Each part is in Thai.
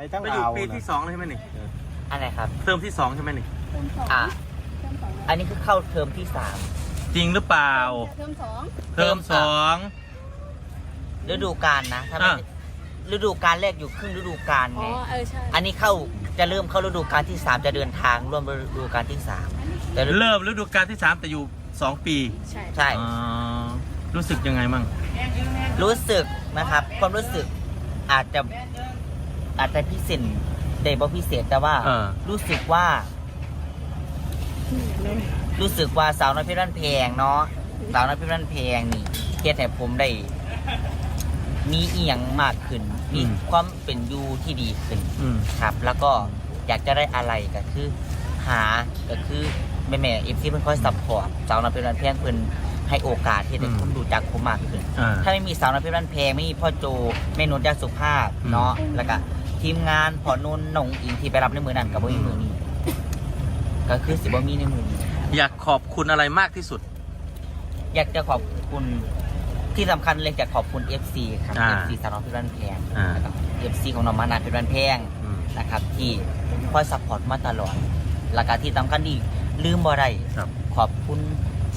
ไปทั้งไปอยู่อ่าวปีนะที่สองเลยใช่ไหมนี่อะไรครับ เทอมที่สองใช่ไหมนี่ เทอมสองอะ เทอมสองอันนี้คือเข้าเทอมที่สาม จริงหรือเปล่า เทอมสองเทอมสองฤดูกาลนะถ้าไม่อะ ฤดูกาลแรกอยู่ครึ่งฤดูกาลอ๋อ ไงเออ ใช่อันนี้เข้าจะเริ่มเข้าฤดูกาลที่สามจะเดินทางร่วมฤดูกาลที่สามแต่ฤดูเริ่มฤดูกาลที่สามแต่อยู่สองปีใช่ ใช่ อ๋อรู้สึกยังไงมั่งรู้สึกนะครับ ความรู้สึกอาจจะ อาจจะพิเศษเดบพิเศษแต่ว่าเออรู้สึกว่า รู้สึกว่าสาวน้อยเพชรบ้านแพงเนาะสาวน้อยเพชรบ้านแพงนี่เฮ็ดให้ผมได้ มีเอียงมากขึ้น มีความเป็นอยู่ที่ดีขึ้น อืม ครับแล้วก็อยากจะได้อะไรก็คือ หาก็คือแม่แม่เอฟซีเพิ่นคอยซัพพอร์ตสาวน้อยเพชรบ้านแพงเพิ่นให้โอกาสที่ได้คนรู้จักผมมากขึ้น อ่า ถ้าไม่มีสาวน้อยเพชรบ้านแพงไม่มีพ่อโจแม่นุชยาสุภาพอืมเนาะแล้วก็ ทีมงานพอนุ่นหนงอิงที่ไปรับในมือนั้นกับบ่มีมือนี้ก็คือสิบ่มีในมือนี้อยากขอบคุณอะไรมากที่สุด อยากจะขอบคุณที่สำคัญเลยอยากขอบคุณ FC ครับ อ่า FC สาวน้อยเพชรบ้านแพงอ่า แล้วก็ FC ของน้องมานาเพชรบ้านแพง อืม นะครับที่คอยซัพพอร์ตมาตลอดแล้วก็ที่สำคัญที่ลืมบ่ได้ครับขอบคุณ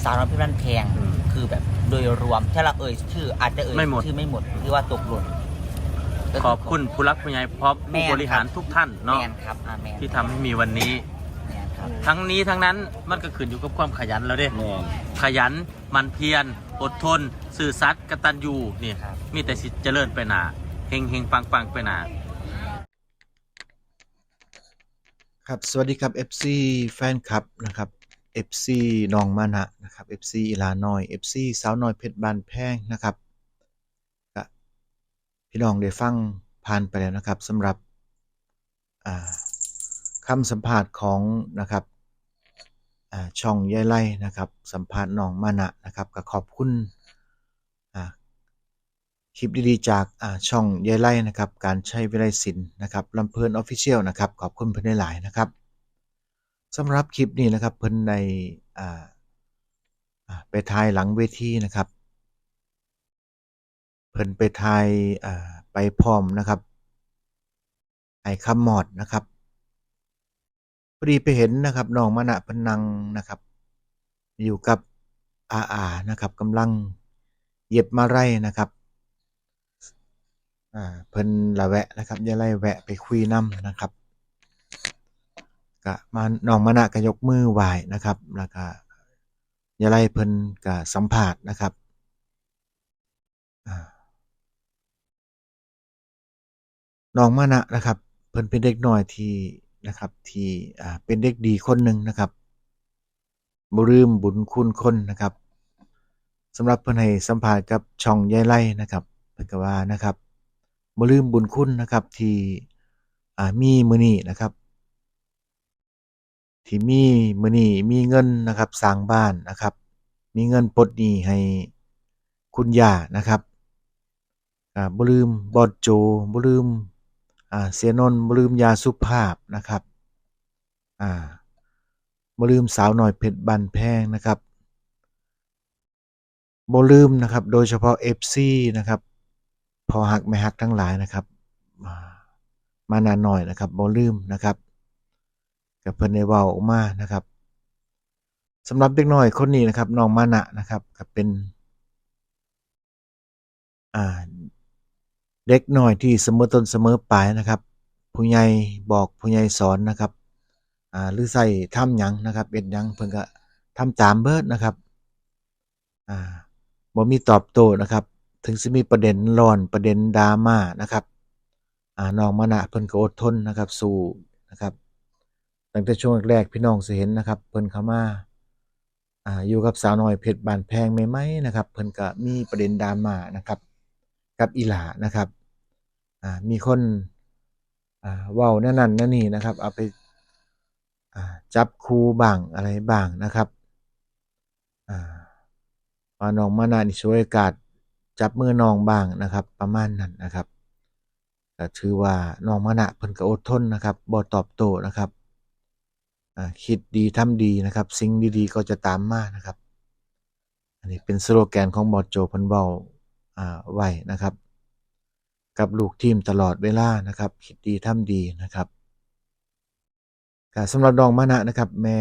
สาวน้อยเพชรบ้านแพงอืมคือแบบโดยรวมถ้าเราเอ่ยชื่ออาจจะเอ่ยไม่หมด ชื่อไม่หมดที่ว่าตกหล่นก็ ขอบคุณผู้รักผู้ใหญ่พร้อมแม่ผู้นบริหารทุกท่านเนาะแมนครับอ่าแมนที่ทำให้มีวันนี้ แมนครับทั้งนี้ทั้งนั้นมันก็ขึ้นอยู่กับความขยันแล้วเด้ แม่น ขยันหมันเพียรอดทน สื่อสัตย์กตัญญูนี่ครับ มีแต่สิเจริญไปหนาเฮงเฮงปังปังไปหนา ครับ สวัสดีครับ FC แฟนคลับนะครับ FC น้องมานะนะครับ FC อีลาน้อย FC สาวน้อยเพชรบานแพงนะครับก็ พี่น้องได้ฟังผ่านไปแล้วนะครับสำหรับคำสัมภาษณ์ของนะครับช่องยายไล่นะครับ สัมภาษณ์น้องมานะนะครับก็ขอบคุณคลิปดีๆจากช่องยายไล่นะครับ การใช้วิไลศิลป์นะครับลำเพลินออฟฟิเชียลนะครับ ขอบคุณเพื่อนหลายๆนะครับสำหรับคลิปนี้นะครับเพิ่นในไปถ่ายหลังเวทีนะครับ เพิ่นไปถ่ายอ่าไปพร้อมนะครับไอ้คำหมอดนะครับพอดีไปเห็นนะครับน้องมะนะพนังนะครับ อยู่กับอาอานะครับกำลังเย็บมาไรนะครับอ่าเพิ่นละแวะนะครับอย่าไล่แวะไปคุยน้ำนะครับก็มาน้องมะนะก็ยกมือไหวนะครับแล้วก็ยายไล่เพิ่นก็สัมภาษณ์นะครับอ่า น้องมะนะนะครับ เพิ่นเป็นเด็กน้อยที่นะครับที่อ่าเป็นเด็กดีคนหนึ่งนะครับบ่ลืมบุญคุณคนนะครับสำหรับเพิ่นให้สัมภาษณ์กับช่องยายไล่นะครับเพิ่นก็ว่านะครับบ่ลืมบุญคุณนะครับที่อ่ามีมื้อนี้นะครับ ที่มีมื้อนี้มีเงินนะครับสร้างบ้านนะครับ มีเงินปลดหนี้ให้คุณย่านะครับอ่าบ่ลืมบอดโจบ่ลืม เสียนนท์บลืมยาสุภาพนะครับอ่าบ่ลืมสาวหน้อยเพชรบ้านแพงนะครับบ่ลืมนะครับ โดยเฉพาะ FC นะครับ พอหักไม่หักทั้งหลายนะครับมานานหน่อยนะครับบ่ลืมนะครับกับเพิ่นได้เว้าออกมานะครับสำหรับเด็กน้อยคนนี้นะครับน้องมานะนะครับก็เป็น อ่า เด็กน้อยที่เสมอต้นเสมอปลายนะครับ ผู้ใหญ่บอกผู้ใหญ่สอนนะครับอ่าหรือใส่ทำหยังนะครับเป็นหยังเพิ่นก็ทำตามเบิดนะครับอ่าบ่มีตอบโต้นะครับ ถึงสิมีประเด็นร้อนประเด็นดราม่านะครับอ่าน้องมานะเพิ่นก็อดทนนะครับสู้นะครับตั้งแต่ช่วงแรกพี่น้องสิเห็นนะครับ เพิ่นเข้ามาอ่าอยู่กับสาวน้อยเพชรบานแพงใหม่ๆนะครับ เพิ่นก็มีประเด็นดราม่านะครับ กับอีหลานะครับมีคนอ่าเว้านั่นนั่นนั่นนี่นะครับ เอาไปจับคูบ้างอะไรบ้างนะครับอ่านองมานานี่ช่วยกาสจับมือนองบ้างนะครับ ประมาณนั้นนะครับก็ถือว่านองมานะเพิ่นก็อดทนนะครับบ่ตอบโต้นะครับคิดดีทำดีนะครับ สิ่งดีๆก็จะตามมานะครับ อันนี้เป็นสโลแกนของบอสโจพันเบา ไว้นะครับ กับลูกทีมตลอดเวลานะครับ คิดดีทำดีนะครับก็สำหรับน้องมานะนะครับ แม่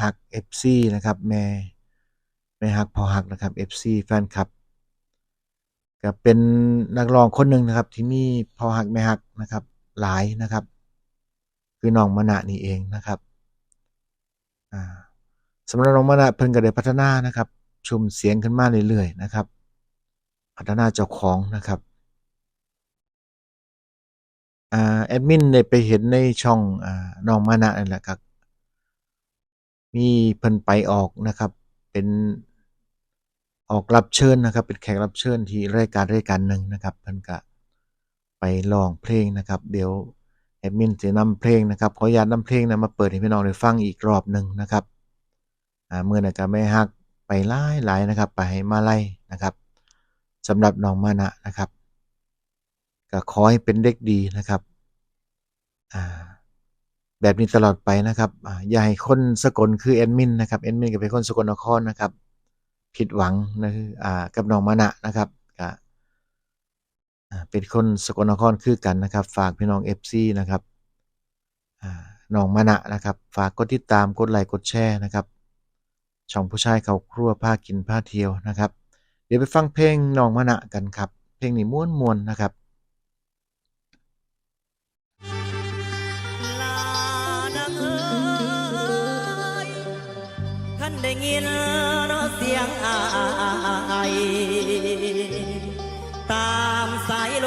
ฮัก FC นะครับแม่แม่ฮักพอฮักนะครับ FC แฟนคลับก็เป็นนักร้องคนหนึ่งนะครับ ที่มีพอฮักแม่ฮักนะครับ หลายนะครับ คือน้องมานะนี่เองนะครับสำหรับน้องมานะเพิ่นก็ได้พัฒนานะครับ ชุมเสียงขึ้นมาเรื่อยๆนะครับ พัฒนาเจ้าของนะครับอแอดมินได้ไปเห็นในช่องอน้องมานะนั่นแหละครับมีเพิ่นไปออกนะครับ เป็นออกรับเชิญนะครับ เป็นแขกรับเชิญที่รายการรายการหนึ่งนะครับเพิ่นก็ไปร้องเพลงนะครับ เดี๋ยวแอดมินจะนำเพลงนะครับขออนุญาตนำเพลงนะมาเปิดให้พี่น้องได้ฟังอีกรอบหนึ่งนะครับเมื่อนั้นก็ไม่ฮักไปหลายหลายนะครับ ไปให้มาไล่นะครับ สำหรับน้องมานะนะครับก็ขอให้เป็นเด็กดีนะครับแบบนี้ตลอดไปนะครับอย่าให้คนสกลคือแอดมินนะครับแอดมินก็เป็นคนสกลนครนะครับ ผิดหวังนะคืออ่ากับน้องมานะนะครับก็เป็นคนสกลนครคือกันนะครับ ฝากพี่น้อง FC นะครับน้องมานะนะครับ ฝากกดติดตามกดไลค์กดแชร์นะครับ ช่องผู้ชายเขาครัวผ้ากินผ้าเที่ยวนะครับ เดี๋ยวไปฟังเพลงน้องมะนะกันครับ เพลงนี้ม่วนมวนๆนะครับท่านได้ยินเนาะเสียงอายตามสายล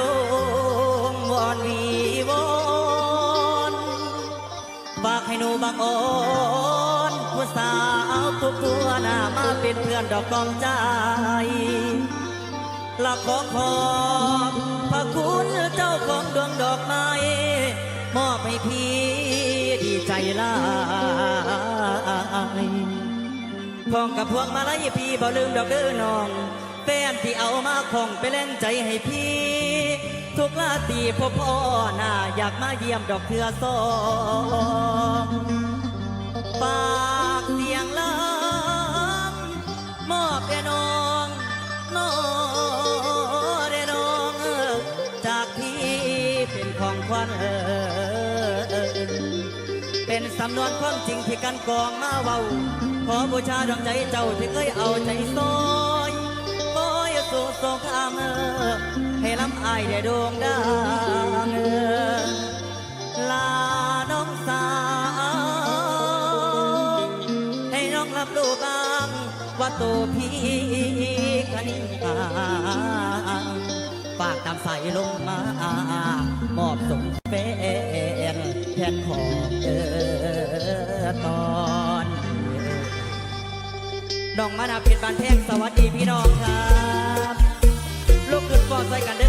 มวอนวีวอนฝากให้หนูบางอ่อ สาวทุกตัวหน้ามาเป็นเพื่อนดอกกองใจและขอขอบพระคุณเจ้าของดวงดอกไม้มอบให้พี่ดีใจลายพร้อมกับพวงมาลัยพี่บ่ลืมดอกเด้อน้องแฟนที่เอามาของไปเล่นใจให้พี่ ทุกลาตีพ่อพ่อหน้าอยากมาเยี่ยมดอกเทือสองฝากเสียงลำ มอบแด่น้องน้อเดน้อง จากที่เป็นของขวัญเออเป็นสำนวนความจริงที่กันกองมาเว้า ขอบูชาดวงใจเจ้าที่เคยเอาใจซอยคอยสู่สงครามเออให้ลำอายได้โด่งดัง ตัวพี่กันตาฝากตามสายลงมา มอบสมเป็นแทนของเออตอนน้องมานาเพชรบานแท่งสวัสดีพี่น้องครับ ลูกขึ้นฟอนใส่กันได้อครับเด้อ